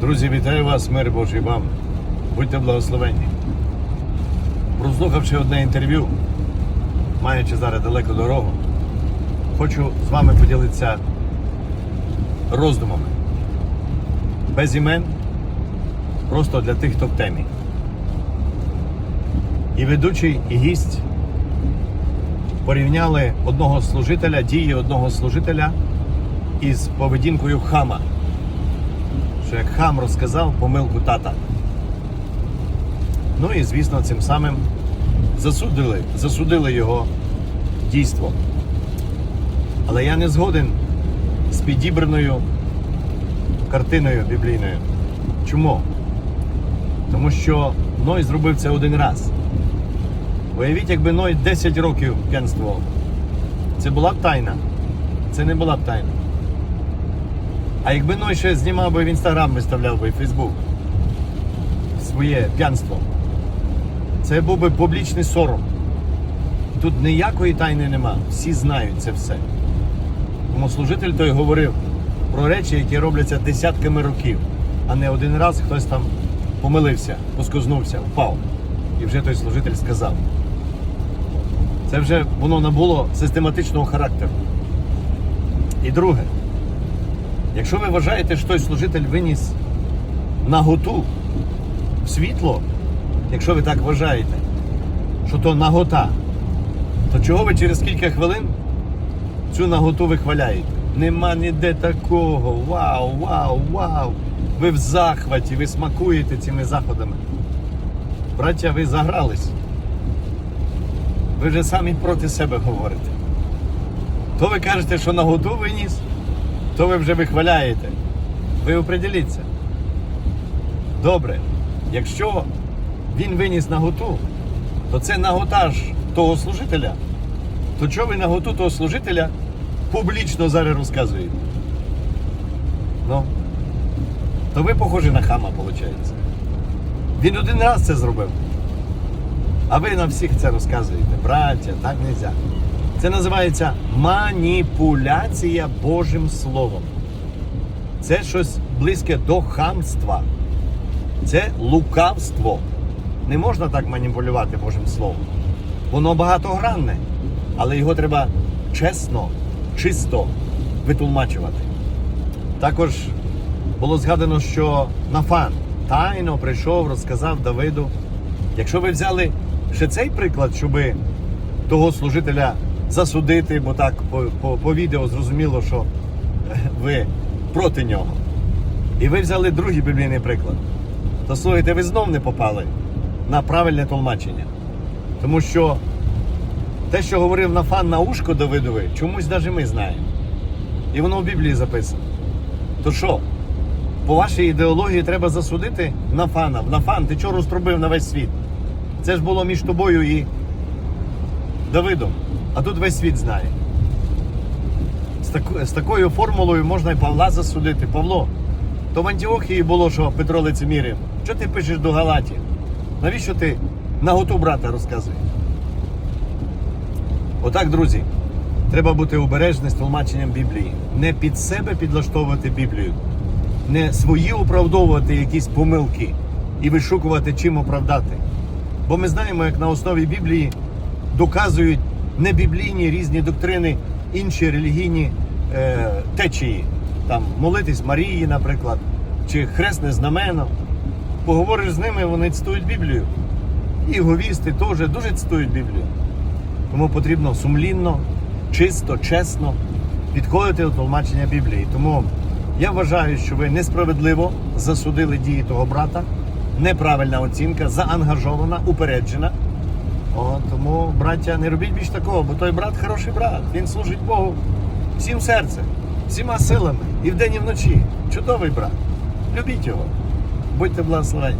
Друзі, вітаю вас, мир Божий вам. Будьте благословенні. Прослухавши одне інтерв'ю, маючи зараз далеку дорогу, хочу з вами поділитися роздумами. Без імен, просто для тих, хто в темі. І ведучий, і гість порівняли одного служителя, дії одного служителя із поведінкою хама що як хам розказав помилку тата. Ну і звісно, цим самим засудили, засудили його дійство. Але я не згоден з підібраною картиною біблійною. Чому? Тому що Ной зробив це один раз. Уявіть, якби Ной 10 років п'янствував. Це була б тайна. Це не була б тайна. А якби Ной ще знімав би в інстаграм, виставляв би в Фейсбук своє п'янство, це був би публічний сором. Тут ніякої тайни нема. Всі знають це все. Тому служитель той говорив про речі, які робляться десятками років, а не один раз хтось там помилився, поскознувся, впав. І вже той служитель сказав. Це вже воно набуло систематичного характеру. І друге. Якщо ви вважаєте, що той служитель виніс наготу в світло, якщо ви так вважаєте, що то нагота, то чого ви через кілька хвилин цю наготу вихваляєте? Нема ніде такого. Вау, вау, вау. Ви в захваті, ви смакуєте цими заходами. Браття, ви загрались. Ви вже самі проти себе говорите. То ви кажете, що наготу виніс, то ви вже вихваляєте. Ви определіться. Добре, якщо він виніс наготу, то це нагота ж того служителя. То чого ви наготу того служителя публічно зараз розказуєте? Ну, то ви похожі на хама, виходить. Він один раз це зробив. А ви на всіх це розказуєте. Браття, так не можна. Це називається маніпуляція Божим Словом. Це щось близьке до хамства. Це лукавство. Не можна так маніпулювати Божим Словом. Воно багатогранне, але його треба чесно, чисто витулмачувати. Також було згадано, що Нафан тайно прийшов, розказав Давиду. Якщо ви взяли ще цей приклад, щоби того служителя засудити, бо так по, по, по відео зрозуміло, що е, ви проти нього. І ви взяли другий біблійний приклад. То слухайте, ви знов не попали на правильне толмачення. Тому що те, що говорив Нафан на ушко Давидові, чомусь навіть ми знаємо. І воно в Біблії записано. То що? По вашій ідеології треба засудити Нафана. Нафан, ти чого розтрубив на весь світ? Це ж було між тобою і Давидом. А тут весь світ знає. З, тако- з такою формулою можна і Павла засудити. Павло, то в Антіохії було, що Петро лицемірив. Що ти пишеш до Галаті? Навіщо ти наготу брата розказуєш? Отак, друзі, треба бути обережним з тлумаченням Біблії. Не під себе підлаштовувати Біблію, не свої оправдовувати якісь помилки і вишукувати чим оправдати. Бо ми знаємо, як на основі Біблії доказують небіблійні різні доктрини, інші релігійні е, течії. Там молитись Марії, наприклад, чи хресне знамено. Поговориш з ними, вони цитують Біблію. І говісти теж дуже цитують Біблію. Тому потрібно сумлінно, чисто, чесно підходити до тлумачення Біблії. Тому я вважаю, що ви несправедливо засудили дії того брата. Неправильна оцінка, заангажована, упереджена. О, тому, браття, не робіть більш такого, бо той брат хороший брат. Він служить Богу всім серцем, всіма силами, і вдень, і вночі. Чудовий брат. Любіть його. Будьте благословені.